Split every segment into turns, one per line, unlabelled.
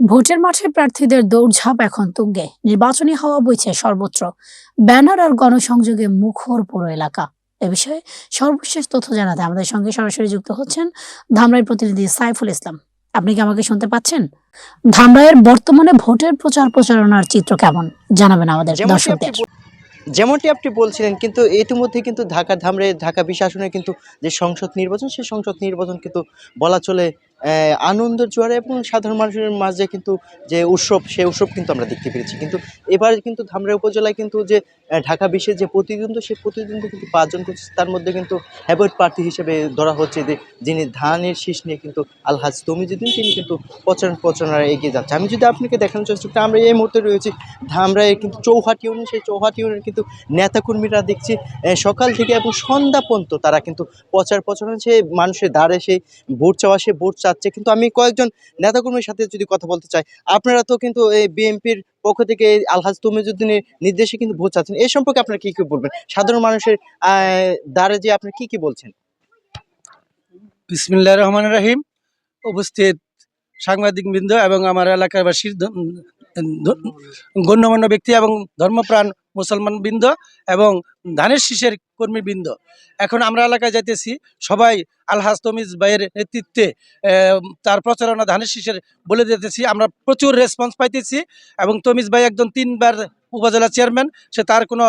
ভোটের মাঠে প্রার্থীদের দৌড়ঝাঁপ এখন তুঙ্গে। নির্বাচনী হাওয়া বইছে সর্বত্র। ব্যানার আর গণসংযোগে মুখর পুরো এলাকা। এ বিষয়ে সর্বশেষ তথ্য জানাতে আমাদের সঙ্গে সরাসরি যুক্ত হচ্ছেন ধামরাই প্রতিনিধি সাইফুল ইসলাম। আপনি কি আমাকে শুনতে পাচ্ছেন? ধামরাইয়ের বর্তমানে ভোটের প্রচার প্রচারণার চিত্র কেমন? জানাবেন আমাদের দর্শকদের।
যেমনটি আপনি বলছিলেন কিন্তু ইতিমধ্যে কিন্তু ঢাকা ধামরে ঢাকা বিশ আসনে কিন্তু যে সংসদ নির্বাচন সেই সংসদ নির্বাচন কিন্তু বলা চলে আনন্দের জোয়ারে এবং সাধারণ মানুষের মাঝে কিন্তু যে উৎসব সেই উৎসব কিন্তু আমরা দেখতে পেরেছি। কিন্তু এবার কিন্তু ধামরা উপজেলায় কিন্তু যে ঢাকা বিশ্বের যে প্রতিদ্বন্দ্ব সেই প্রতিদ্বন্দ্ব কিন্তু পাঁচজন করছে। তার মধ্যে কিন্তু হ্যাবয়েড প্রার্থী হিসেবে ধরা হচ্ছে যে, যিনি ধানের শীষ নিয়ে কিন্তু আলহাজ তমিজুদ্দিন, তিনি কিন্তু প্রচারণ প্রচারণায় এগিয়ে যাচ্ছে। আমি যদি আপনাকে দেখানোর চেষ্টা করি, আমরা এই মুহূর্তে রয়েছি ধামরায় কিন্তু চৌহাটি ইউনিয়ন। সেই চৌহাটি ইউনিয়নের কিন্তু নেতাকর্মীরা দেখছি সকাল থেকে এবং সন্ধ্যা পর্যন্ত তারা কিন্তু প্রচার প্রচারণ সে মানুষের দ্বারে সেই ভোট চাওয়া সে ভোট চাচ্ছে, কিন্তু আমি কয়েকজন নেতাকর্মীর সাথে যদি কথা বলতে চাই, আপনারা তো কিন্তু এই বিএনপির পক্ষ থেকে আলহাজ তমিজুদ্দিনের নির্দেশে কিন্তু ভোট চাচ্ছেন। এই সম্পর্কে আপনারা কি কি বলবেন? সাধারণ মানুষের দ্বারে যে আপনি কি কি বলছেন?
বিসমিল্লাহ রহমান রাহিম। উপস্থিত সাংবাদিকবৃন্দ এবং আমার এলাকাবাসীর গণ্যমান্য ব্যক্তি এবং ধর্মপ্রাণ মুসলমান বৃন্দ এবং ধানের শীষের কর্মীবৃন্দ। এখন আমরা এলাকায় যাইতেছি, সবাই আলহাজ তমিজ ভাইয়ের নেতৃত্বে তার প্রচারণা ধানের শীষের বলে দিতেছি। আমরা প্রচুর রেসপন্স পাইতেছি এবং তমিজ ভাই একজন তিনবার উপজেলা চেয়ারম্যান সে তার কোনো,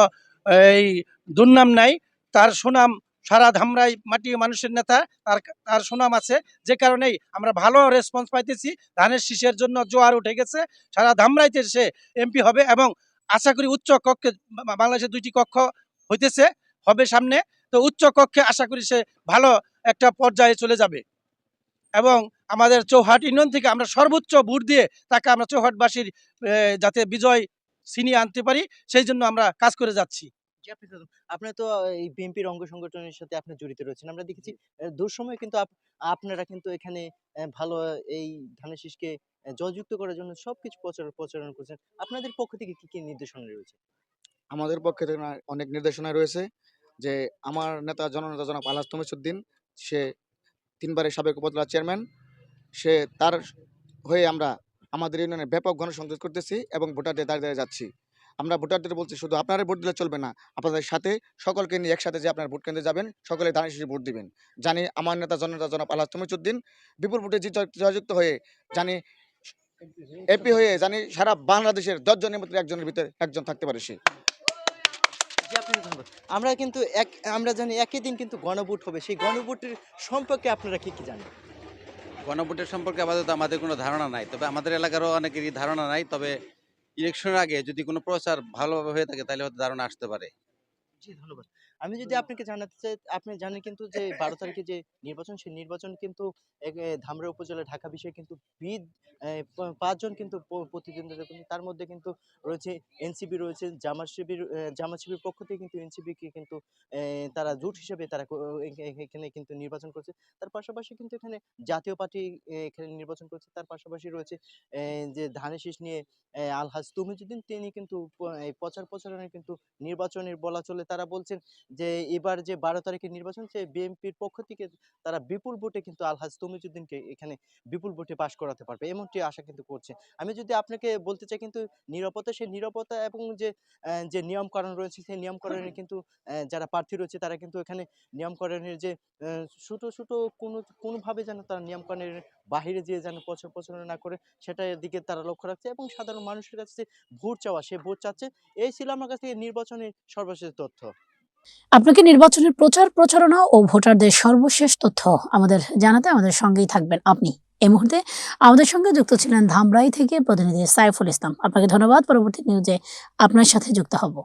এই, দুর্নাম নাই। তার সুনাম সারা ধামরাই মাটি মানুষের নেতা, তার তার সুনাম আছে। যে কারণেই আমরা ভালো রেসপন্স পাইতেছি। ধানের শীষের জন্য জোয়ার উঠে গেছে। সারা ধামরাইতে সে এমপি হবে এবং আশা করি উচ্চ কক্ষে বা- বাংলাদেশে দুইটি কক্ষ হইতেছে, হবে সামনে। তো উচ্চ কক্ষে আশা করি সে ভালো একটা পর্যায়ে চলে যাবে। এবং আমাদের চৌহাট ইউনিয়ন থেকে আমরা সর্বোচ্চ ভোট দিয়ে তাকে আমরা চৌহাটবাসীর যাতে বিজয় ছিনিয়ে আনতে পারি, সেই জন্য আমরা কাজ করে যাচ্ছি।
আপনি তো এই বিএনপির অঙ্গ সংগঠনের সাথে আপনি জড়িত রয়েছেন। আমরা দেখেছি দুঃসময়ে কিন্তু আপ- আপনারা কিন্তু এখানে ভালো, এই ধানের শীষকে জয়যুক্ত করার জন্য সবকিছু প্রচার, প্রচারণ করছেন। আপনাদের পক্ষ থেকে কি কি নির্দেশনা রয়েছে?
আমাদের পক্ষে থেকে অনেক নির্দেশনা রয়েছে যে, আমার নেতা জননেতা জনাব আলহাজ তমিসুদ্দিন, সে তিনবারের সাবেক উপজেলা চেয়ারম্যান, সে তার হয়ে আমরা আমাদের ইউনিয়নে ব্যাপক গণসংযোগ করতেছি এবং ভোটারদের দাঁড়িয়ে দাঁড়িয়ে যাচ্ছি। আমরা ভোটারদের বলছি, শুধু আপনারা ভোট দিলে চলবে না, আপনাদের সাথে সকলকে নিয়ে একসাথে যে আপনার ভোট কেন্দ্রে যাবেন, সকলে দাঁড়িয়ে শেষে ভোট দিবেন। জানি আমার নেতা জননেতা জনাব আলহাজ তমিসুদ্দিন, বিপুল ভোটে জিত- জয়যুক্ত হয়ে জানি এপি হয়ে জানি সারা বাংলাদেশের দশজনের মধ্যে একজনের ভিতরে একজন থাকতে পারে সে।
জি আপনাকে ধন্যবাদ। আমরা কিন্তু এক আমরা জানি একই দিন কিন্তু গণভোট হবে। সেই গণভোটের সম্পর্কে আপনারা কি কি জানেন?
গণভোটের সম্পর্কে আপাতত আমাদের কোনো ধারণা নাই। তবে আমাদের এলাকারও অনেকেরই ধারণা নাই। তবে ইলেকশনের আগে যদি কোনো প্রচার ভালোভাবে হয়ে থাকে তাহলে হয়তো ধারণা আসতে পারে।
জি ধন্যবাদ। আমি যদি আপনাকে জানাতে চাই আপনি জানেন কিন্তু যে বারো তারিখে যে নির্বাচন সেই নির্বাচন কিন্তু ধামরা উপজেলা ঢাকা বিষয়ে কিন্তু বিদ পাঁচজন কিন্তু প্রতিদ্বন্দ্বিতা করছে তার মধ্যে কিন্তু রয়েছে এনসিবি রয়েছে জামাত শিবির জামাত শিবির পক্ষ থেকে কিন্তু এনসিবি কে কিন্তু তারা জোট হিসেবে তারা এখানে কিন্তু নির্বাচন করছে। তার পাশাপাশি কিন্তু এখানে জাতীয় পার্টি এখানে নির্বাচন করছে। তার পাশাপাশি রয়েছে যে ধানের শীষ নিয়ে আলহাজ তুমিজুদ্দিন তিনি কিন্তু প্রচার প্রচারণে কিন্তু নির্বাচনের বলা চলে। তারা বলছেন যে এবার যে বারো তারিখের নির্বাচন সে বিএনপির পক্ষ থেকে তারা বিপুল ভোটে কিন্তু আলহাজ তমিজুদ্দিনকে এখানে বিপুল ভোটে পাশ করাতে পারবে এমনটি আশা কিন্তু করছে। আমি যদি আপনাকে বলতে চাই কিন্তু নিরাপত্তা সেই নিরাপত্তা এবং যে যে নিয়মকানুন রয়েছে সেই নিয়মকানুনে কিন্তু যারা প্রার্থী রয়েছে তারা কিন্তু এখানে নিয়মকানুনের যে ছোট ছোট কোনো কোনোভাবে যেন তারা নিয়মকানুনের বাহিরে যেয়ে যেন প্রচার প্রচারণা না করে সেটার দিকে তারা লক্ষ্য রাখছে এবং সাধারণ মানুষের কাছে ভোট চাওয়া সে ভোট চাচ্ছে এই ছিল আমার কাছ থেকে নির্বাচনের সর্বশেষ তথ্য।
আপনাকে নির্বাচনের প্রচার প্রচারণা ও ভোটারদের সর্বশেষ তথ্য আমাদের জানাতে আমাদের সঙ্গেই থাকবেন আপনি। এই মুহূর্তে আমাদের সঙ্গে যুক্ত ছিলেন ধামরাই থেকে প্রতিনিধি সাইফুল ইসলাম। আপনাকে ধন্যবাদ। পরবর্তী নিউজে আপনার সাথে যুক্ত হব।